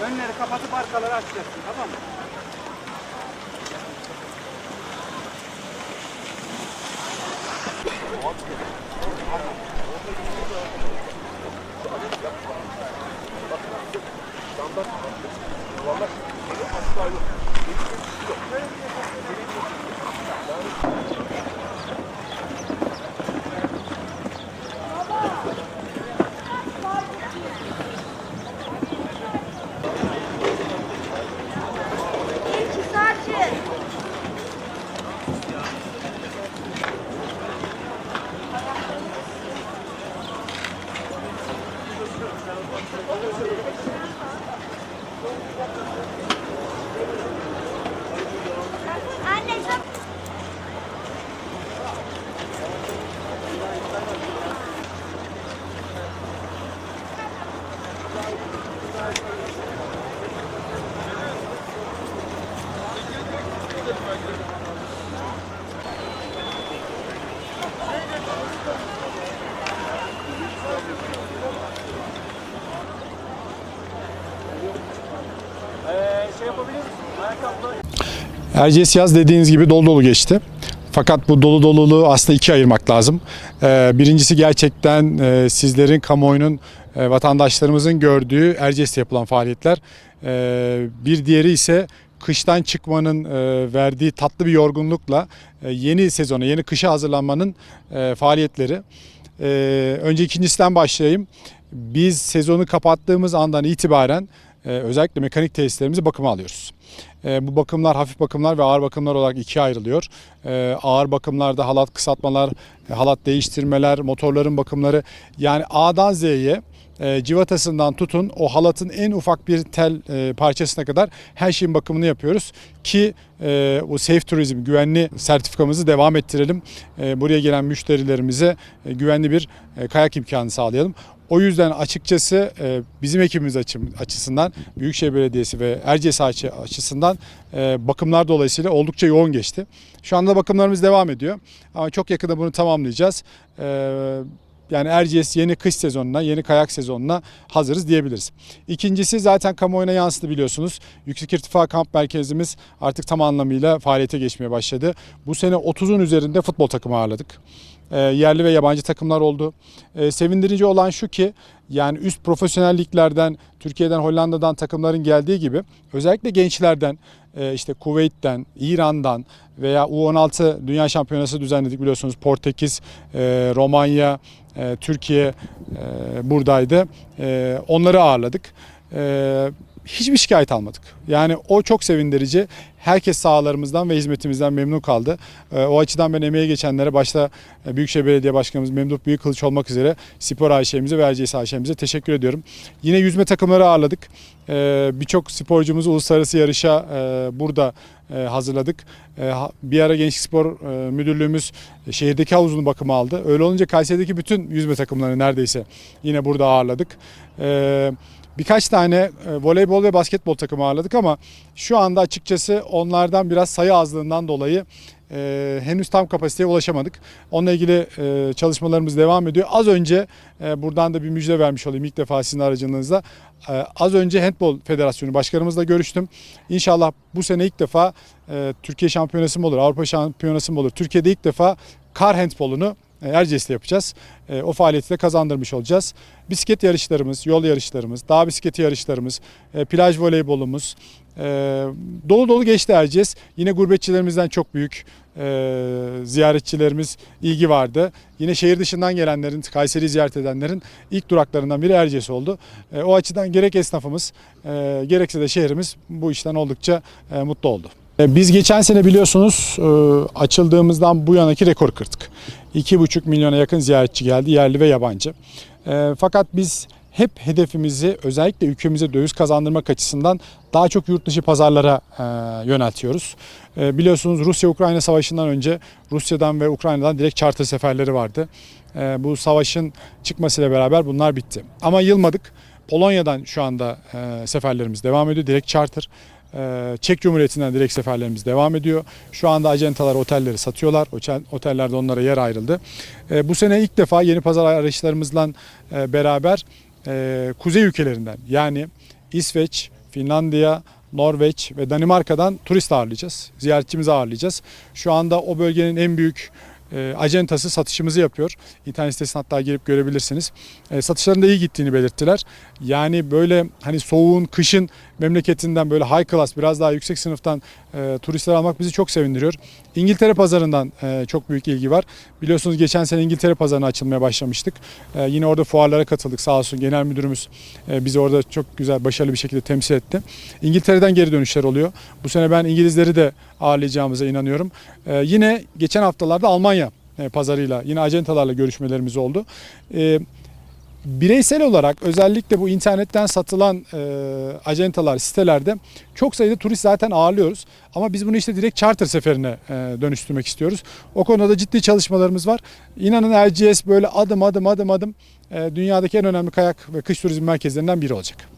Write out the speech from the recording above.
Önleri kapatıp arkaları açacaksın tamam mı? İki Erciyes yaz dediğiniz gibi dolu dolu geçti. Fakat bu dolu doluluğu aslında ikiye ayırmak lazım. Ee, Birincisi gerçekten e, sizlerin, kamuoyunun, e, vatandaşlarımızın gördüğü Erciyes'te yapılan faaliyetler. Ee, Bir diğeri ise kıştan çıkmanın e, verdiği tatlı bir yorgunlukla e, yeni sezona, yeni kışa hazırlanmanın e, faaliyetleri. Önce ikincisinden başlayayım. Biz sezonu kapattığımız andan itibaren özellikle mekanik tesislerimizi bakıma alıyoruz. Bu bakımlar hafif bakımlar ve ağır bakımlar olarak ikiye ayrılıyor. Ağır bakımlarda halat kısaltmalar, halat değiştirmeler, motorların bakımları yani A'dan Z'ye e, civatasından tutun o halatın en ufak bir tel e, parçasına kadar her şeyin bakımını yapıyoruz ki e, o Safe Tourism güvenli sertifikamızı devam ettirelim. Buraya gelen müşterilerimize güvenli bir kayak imkanı sağlayalım. O yüzden açıkçası bizim ekibimiz açısından Büyükşehir Belediyesi ve Erciyes açı- açısından bakımlar dolayısıyla oldukça yoğun geçti. Şu anda bakımlarımız devam ediyor ama çok yakında bunu tamamlayacağız. Yani Erciyes yeni kış sezonuna, yeni kayak sezonuna hazırız diyebiliriz. İkincisi zaten kamuoyuna yansıdı biliyorsunuz. Yüksek irtifa kamp merkezimiz artık tam anlamıyla faaliyete geçmeye başladı. Bu sene 30'un üzerinde futbol takımı ağırladık. E, yerli ve yabancı takımlar oldu. E, sevindirici olan şu ki yani üst profesyonel liglerden, Türkiye'den, Hollanda'dan takımların geldiği gibi özellikle gençlerden, e, işte Kuveyt'ten, İran'dan veya U16 Dünya Şampiyonası düzenledik biliyorsunuz. Portekiz, e, Romanya, e, Türkiye buradaydı. Onları ağırladık. Hiçbir şikayet almadık. Yani o çok sevindirici. Herkes sahalarımızdan ve hizmetimizden memnun kaldı. E, O açıdan ben emeğe geçenlere başta e, Büyükşehir Belediye Başkanımız Memduh Büyükkılıç olmak üzere Spor AŞ'mize ve Erciyes AŞ'mize teşekkür ediyorum. Yine yüzme takımları ağırladık. E, Birçok sporcumuzu uluslararası yarışa e, burada e, hazırladık. Ha- Bir ara Gençlik Spor Müdürlüğümüz şehirdeki havuzunu bakıma aldı. Öyle olunca Kayseri'deki bütün yüzme takımlarını neredeyse yine burada ağırladık. E, Birkaç tane e, voleybol ve basketbol takımı ağırladık ama şu anda açıkçası onlardan biraz sayı azlığından dolayı e, henüz tam kapasiteye ulaşamadık. Onunla ilgili e, çalışmalarımız devam ediyor. Az önce e, buradan da bir müjde vermiş olayım ilk defa sizin aracılığınızla. E, az önce Handbol Federasyonu Başkanımızla görüştüm. İnşallah bu sene ilk defa e, Türkiye Şampiyonası mı olur, Avrupa Şampiyonası mı olur? Türkiye'de ilk defa kar handbolunu Erciyes'te yapacağız. E, O faaliyeti de kazandırmış olacağız. Bisiklet yarışlarımız, yol yarışlarımız, dağ bisikleti yarışlarımız, e, plaj voleybolumuz e, dolu dolu geçti Erciyes. Yine gurbetçilerimizden çok büyük e, ziyaretçilerimiz ilgi vardı. Yine şehir dışından gelenlerin, Kayseri'yi ziyaret edenlerin ilk duraklarından biri Erciyes oldu. E, O açıdan gerek esnafımız e, gerekse de şehrimiz bu işten oldukça e, mutlu oldu. E, Biz geçen sene biliyorsunuz e, açıldığımızdan bu yanaki rekor kırdık. 2,5 milyona yakın ziyaretçi geldi yerli ve yabancı. E, Fakat biz hep hedefimizi özellikle ülkemize döviz kazandırmak açısından daha çok yurt dışı pazarlara yöneltiyoruz. Biliyorsunuz Rusya-Ukrayna savaşından önce Rusya'dan ve Ukrayna'dan direkt charter seferleri vardı. Bu savaşın çıkmasıyla beraber bunlar bitti. Ama yılmadık. Polonya'dan şu anda seferlerimiz devam ediyor. Direkt charter. Ee, Çek Cumhuriyeti'nden direkt seferlerimiz devam ediyor. Şu anda acentalar otelleri satıyorlar. Otel, otellerde onlara yer ayrıldı. Ee, bu sene ilk defa yeni pazar arayışlarımızla e, beraber e, kuzey ülkelerinden yani İsveç, Finlandiya, Norveç ve Danimarka'dan turist ağırlayacağız. Ziyaretçimizi ağırlayacağız. Şu anda o bölgenin en büyük e, acentası satışımızı yapıyor. İnternet sitesine hatta girip görebilirsiniz. E, satışların da iyi gittiğini belirttiler. Yani böyle hani soğuğun, kışın memleketinden böyle high class biraz daha yüksek sınıftan e, turistler almak bizi çok sevindiriyor. İngiltere pazarından e, çok büyük ilgi var. Biliyorsunuz geçen sene İngiltere pazarına açılmaya başlamıştık. Yine orada fuarlara katıldık sağ olsun genel müdürümüz bizi orada çok güzel başarılı bir şekilde temsil etti. İngiltere'den geri dönüşler oluyor. Bu sene ben İngilizleri de ağırlayacağımıza inanıyorum. E, yine geçen haftalarda Almanya e, pazarıyla yine acentalarla görüşmelerimiz oldu. E, Bireysel olarak özellikle bu internetten satılan e, acentalar, sitelerde çok sayıda turist zaten ağırlıyoruz. Ama biz bunu işte direkt charter seferine e, dönüştürmek istiyoruz. O konuda da ciddi çalışmalarımız var. İnanın RGS böyle adım adım adım adım e, dünyadaki en önemli kayak ve kış turizm merkezlerinden biri olacak.